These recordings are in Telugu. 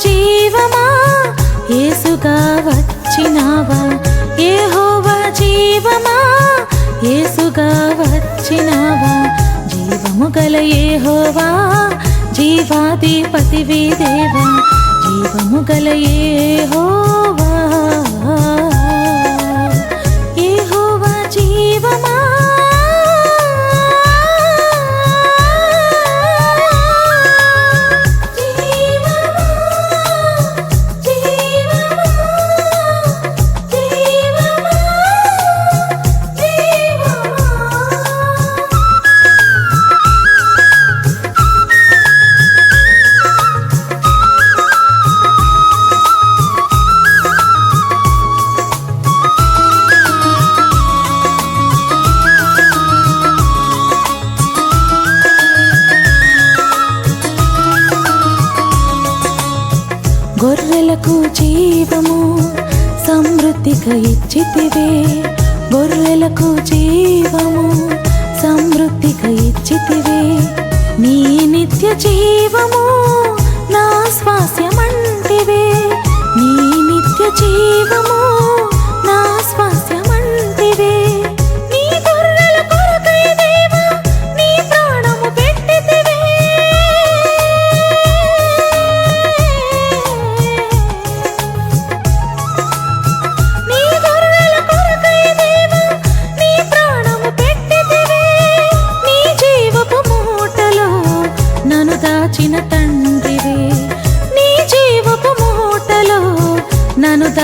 జీవమా? ఏసుగా వచ్చినావా? యెహోవా జీవమా? ఏసుగా వచ్చినావా? జీవము గల ఏ హోవా జీవాధిపతివి దేవా జీవము గల ఏ హో గొర్రెలకు జీవము సమృద్ధిగా ఇచ్చితివే. గొర్రెలకు జీవము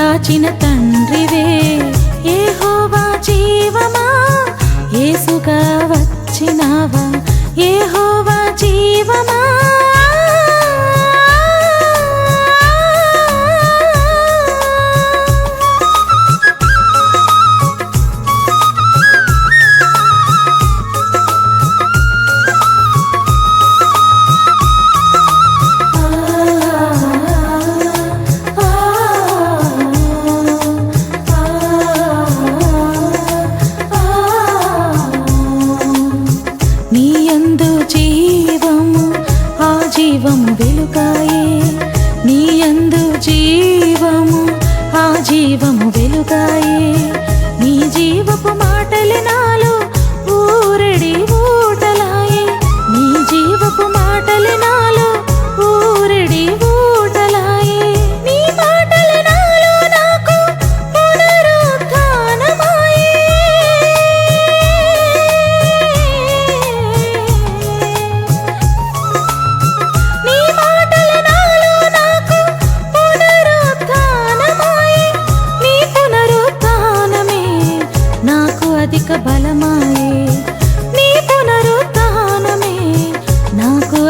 దాచిన తండ్రివే. ఏ హోవా జీవమా? ఏసుగా వచ్చినావా? ఏ హోవా జీవమా?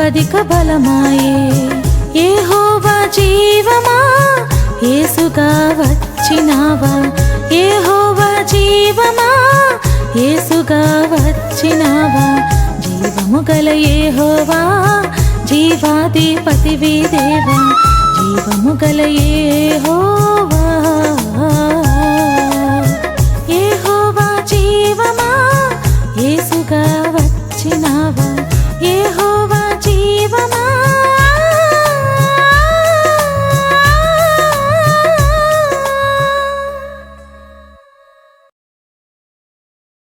అధిక బలమాయే. ఏ హోవా జీవమా? ఏసుగా వచ్చినావా? ఏ హోవా జీవమా? ఏసుగా వచ్చినావా? జీవము గల ఏ హోవా జీవాధిపతివి దేవా జీవము గల ఏ హోవా